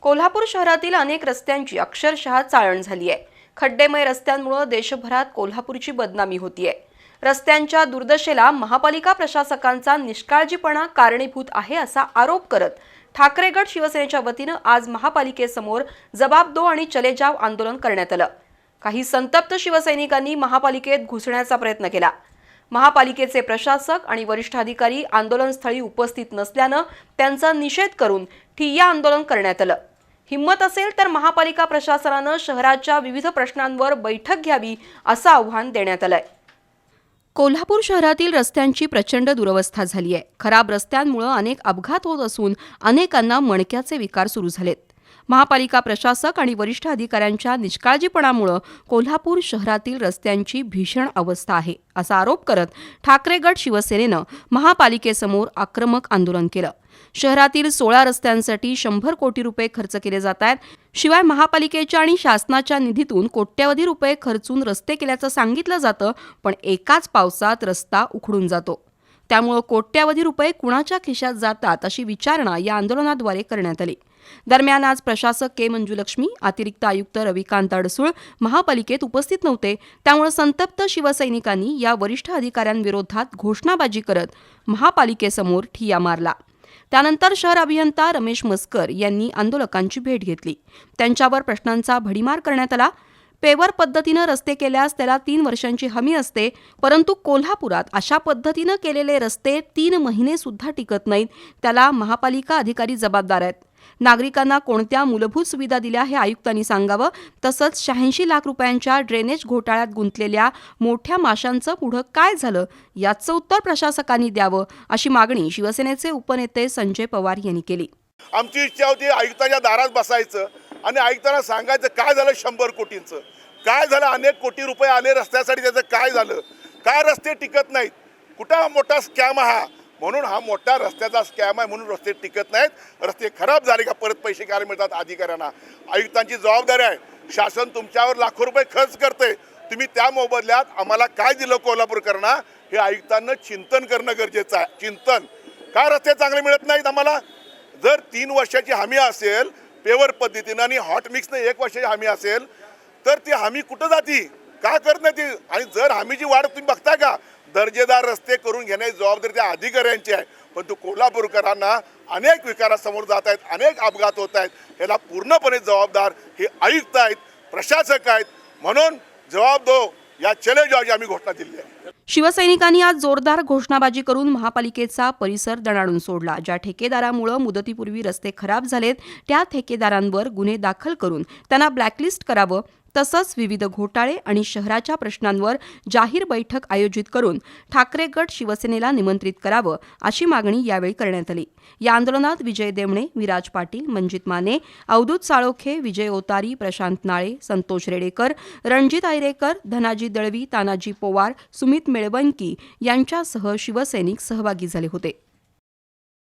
कोल्हापूर शहरातील अनेक रस्त्यांची अक्षरशः चाळण झाली आहे. खड्डेमय रस्त्यांमुळे देशभरात कोल्हापूरची बदनामी होतीये. रस्त्यांच्या दुर्दशेला महापालिका प्रशासकांचा निष्काळजीपणा कारणीभूत आहे असा आरोप करत ठाकरे गट शिवसेनेच्या वतीनं आज महापालिकेसमोर जबाब दो आणि चले जाव आंदोलन करण्यात आलं. काही संतप्त शिवसैनिकांनी महापालिकेत घुसण्याचा प्रयत्न केला. महापालिकेचे प्रशासक आणि वरिष्ठ अधिकारी आंदोलनस्थळी उपस्थित नसल्यानं त्यांचा निषेध करून ठिय्या आंदोलन करण्यात आलं. हिंमत असेल तर महापालिका प्रशासनानं शहराच्या विविध प्रश्नांवर बैठक घ्यावी असं आव्हान देण्यात आलंय. कोल्हापूर शहरातील रस्त्यांची प्रचंड दुरवस्था झाली आहे खराब रस्त्यांमुळे अनेक अपघात होत असून अनेकांना मणक्याचे विकार सुरू झालेत. महापालिका प्रशासक आणि वरिष्ठ अधिकाऱ्यांच्या निष्काळजीपणामुळे कोल्हापूर शहरातील रस्त्यांची भीषण अवस्था आहे असा आरोप करत ठाकरे गट शिवसेनेनं महापालिकेसमोर आक्रमक आंदोलन केलं. शहरातील सोळा रस्त्यांसाठी शंभर कोटी रुपये खर्च केले जात आहेत. शिवाय महापालिकेच्या आणि शासनाच्या निधीतून कोट्यवधी रुपये खर्चून रस्ते केल्याचं सांगितलं जातं पण एकाच पावसात रस्ता उखडून जातो. त्यामुळं कोट्यावधी रुपये कुणाच्या खिशात जातात अशी विचारणा या आंदोलनाद्वारे करण्यात आली. दरम्यान आज प्रशासक के मंजुलक्ष्मी अतिरिक्त आयुक्त रविकांत अडसूळ महापालिकेत उपस्थित नव्हते. त्यामुळे संतप्त शिवसैनिकांनी या वरिष्ठ अधिकाऱ्यांविरोधात घोषणाबाजी करत महापालिकेसमोर ठिया मारला. त्यानंतर शहर अभियंता रमेश मस्कर यांनी आंदोलकांची भेट घेतली. त्यांच्यावर प्रश्नांचा भडीमार करण्यात आला. पेवर पद्धतीनं रस्ते केल्यास त्याला तीन वर्षांची हमी असते परंतु कोल्हापुरात अशा पद्धतीनं केलेले रस्ते तीन महिने सुद्धा टिकत नाहीत त्याला महापालिका अधिकारी जबाबदार आहेत. नागरिकांना कोणत्या मूलभूत सुविधा दिल्या हे आयुक्तांनी सांगावं. तसंच शहाऐंशी लाख रुपयांच्या ड्रेनेज घोटाळ्यात गुंतलेल्या मोठ्या माशांचं पुढं काय झालं याचं उत्तर प्रशासकांनी द्यावं अशी मागणी शिवसेनेचे उपनेते संजय पवार यांनी केली. आमची इच्छा होती आयुक्ताच्या दारात बसायचं आणि आयुक्तांना सांगायचं काय झालं शंभर कोटींचं? काय झालं अनेक कोटी रुपये आले रस्त्यासाठी त्याचं काय झालं? काय रस्ते टिकत नाहीत? कुठं मोठा स्कॅम हा? म्हणून हा मोठा रस्त्याचा स्कॅम आहे म्हणून रस्ते टिकत नाहीत. रस्ते खराब झाले का परत पैसे काय मिळतात अधिकाऱ्यांना. आयुक्तांची जबाबदारी आहे. शासन तुमच्यावर लाखो रुपये खर्च करते. तुम्ही त्या मोबदल्यात आम्हाला काय दिलं कोल्हापूरकरांना? हे आयुक्तांना चिंतन करणं गरजेचं आहे. चिंतन. काय रस्ते चांगले मिळत नाहीत आम्हाला? जर तीन वर्षाची हमी असेल पेवर पद्धतीनं आणि हॉट मिक्सनं एक वर्षाची हमी असेल तर ती हमी कुठं जाती? का करत नाही ती? आणि जर हमीची वाढ तुम्ही बघताय का? दर्जेदार रस्ते करून घेण्याची जबाबदारी त्या अधिकाऱ्यांची आहे. पण तो कोल्हापूरकरांना अनेक विकारासमोर जात आहेत अनेक अपघात होत आहेत. याला पूर्णपणे जबाबदार हे आयुक्त आहेत प्रशासक आहेत. म्हणून जबाब दो या चले जावची आम्ही घोषणा दिली आहे. शिवसैनिकांनी आज जोरदार घोषणाबाजी करून महापालिकेचा परिसर दणाडून सोडला. ज्या ठेकेदारामुळे मुदतीपूर्वी रस्ते खराब झालेत त्या ठेकेदारांवर गुन्हे दाखल करून त्यांना ब्लॅकलिस्ट करावं तसंच विविध घोटाळे आणि शहराच्या प्रश्नांवर जाहीर बैठक आयोजित करून ठाकरे गट शिवसेनेला निमंत्रित करावं अशी मागणी यावेळी करण्यात आली. या आंदोलनात विजय देवणे विराज पाटील मंजित माने अवधूत साळोखे विजय ओतारी प्रशांत नाळे संतोष रेडेकर रणजित आयरेकर धनाजी दळवी तानाजी पोवार सुमित मेळवंकी यांच्यासह शिवसैनिक सहभागी झाले होते.